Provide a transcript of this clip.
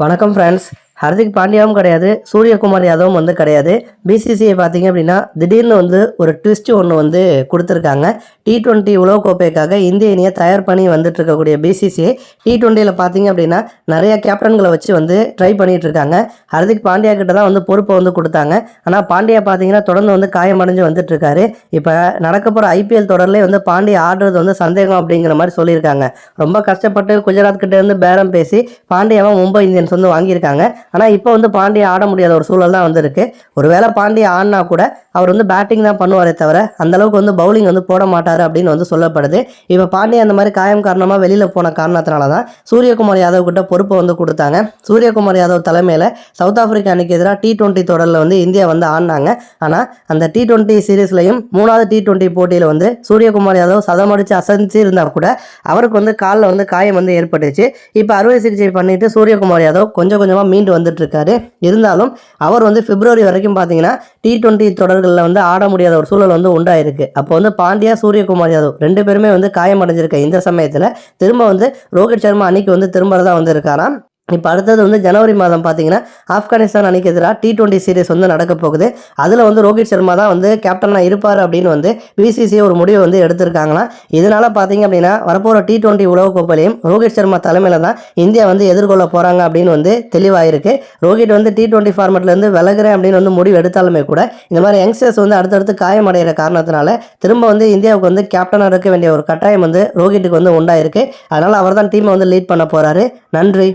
வணக்கம் ஃப்ரெண்ட்ஸ் ஹர்திக் பாண்டியாவும் கிடையாது சூரியகுமார் யாதவும் வந்து கிடையாது. பிசிசிஐ பார்த்தீங்க அப்படின்னா திடீர்னு வந்து ஒரு ட்விஸ்ட் ஒன்று வந்து கொடுத்துருக்காங்க. டி டுவெண்ட்டி உலகக்கோப்பைக்காக இந்திய அணியை தயார் பண்ணி வந்துட்டு இருக்கக்கூடிய பிசிசிஐ டி டுவெண்ட்டியில் பார்த்தீங்க அப்படின்னா நிறைய கேப்டன்களை வச்சு வந்து ட்ரை பண்ணிட்டு இருக்காங்க ஹர்திக் பாண்டியா கிட்ட தான் வந்து பொறுப்பை வந்து கொடுத்தாங்க. ஆனால் பாண்டியா பார்த்தீங்கன்னா தொடர்ந்து வந்து காயமடைஞ்சு வந்துட்டு இருக்காரு இப்போ நடக்க போகிற ஐபிஎல் தொடர்லேயே வந்து பாண்டியா ஆடுறது வந்து சந்தேகம் அப்படிங்கிற மாதிரி சொல்லியிருக்காங்க. ரொம்ப கஷ்டப்பட்டு குஜராத் கிட்டேருந்து பேரம் பேசி பாண்டியாவை மும்பை இந்தியன்ஸ் வந்து வாங்கியிருக்காங்க. ஆனால் இப்போ வந்து பாண்டியன் ஆட முடியாத ஒரு சூழல் தான் வந்திருக்கு. ஒருவேளை பாண்டியன் ஆடினா கூட அவர் வந்து பேட்டிங் தான் பண்ணுவாரே தவிர அந்தளவுக்கு வந்து பவுலிங் வந்து போட மாட்டார் அப்படின்னு வந்து சொல்லப்படுது. இப்போ பாண்டியா அந்த மாதிரி காயம் காரணமாக வெளியில் போன காரணத்தினால தான் சூரியகுமார் யாதவ் கிட்ட பொறுப்பை வந்து கொடுத்தாங்க. சூரியகுமார் யாதவ் தலைமையில் சவுத் ஆஃப்ரிக்கா அணிக்கு எதிராக டி டுவெண்ட்டி தொடரில் வந்து இந்தியா வந்து ஆடினாங்க. ஆனால் அந்த டி டுவெண்ட்டி சீரீஸ்லையும் மூணாவது டி டுவெண்ட்டி போட்டியில் வந்து சூரியகுமார் யாதவ் சதமடிச்சு அசைஞ்சு இருந்தால் கூட அவருக்கு வந்து காலில் வந்து காயம் வந்து ஏற்பட்டுச்சு இப்போ அறுவை சிகிச்சை பண்ணிட்டு சூரியகுமார் யாதவ் கொஞ்சம் கொஞ்சமாக மீண்டு வந்துட்டு இருக்காரு. இருந்தாலும் அவர் வந்து பிப்ரவரி வரைக்கும் பார்த்தீங்கன்னா டி டுவெண்ட்டி தொடர்களில் வந்து ஆட முடியாத ஒரு சூழல் வந்து உண்டாயிருக்கு. அப்போ வந்து பாண்டியா சூரியகுமார் யாதவ் ரெண்டு பேருமே வந்து காயமடைஞ்சிருக்க இந்த சமயத்தில் திரும்ப வந்து ரோஹித் சர்மா அன்னைக்கு வந்து திரும்ப தான் வந்து இருக்காராம். இப்போ அடுத்தது வந்து ஜனவரி மாதம் பார்த்தீங்கன்னா ஆப்கானிஸ்தான் அணிக்கு எதிராக டி டுவெண்ட்டி சீரிஸ் வந்து நடக்க போகுது. அதில் வந்து ரோஹித் சர்மா தான் வந்து கேப்டனாக இருப்பார் அப்படின்னு வந்து பிசிசி ஒரு முடிவு வந்து எடுத்திருக்காங்களா இதனால் பார்த்தீங்க அப்படின்னா வரப்போகிற டி டுவெண்ட்டி உலகக்கோப்பையிலையும் ரோஹித் சர்மா தலைமையில் தான் இந்தியா வந்து எதிர்கொள்ள போகிறாங்க அப்படின்னு வந்து தெளிவாயிருக்கு. ரோஹித் வந்து டி டுவெண்ட்டி ஃபார்மெட்லேருந்து விலகுறேன் அப்படின்னு வந்து முடிவு எடுத்தாலுமே கூட இந்த மாதிரி யங்ஸ்டர்ஸ் வந்து அடுத்தடுத்து காயமடைகிற காரணத்தினால திரும்ப வந்து இந்தியாவுக்கு வந்து கேப்டனாக இருக்க வேண்டிய ஒரு கட்டாயம் வந்து ரோஹித்துக்கு வந்து உண்டாயிருக்கு. அதனால் அவர் தான் டீமை வந்து லீட் பண்ண போகிறாரு நன்றி.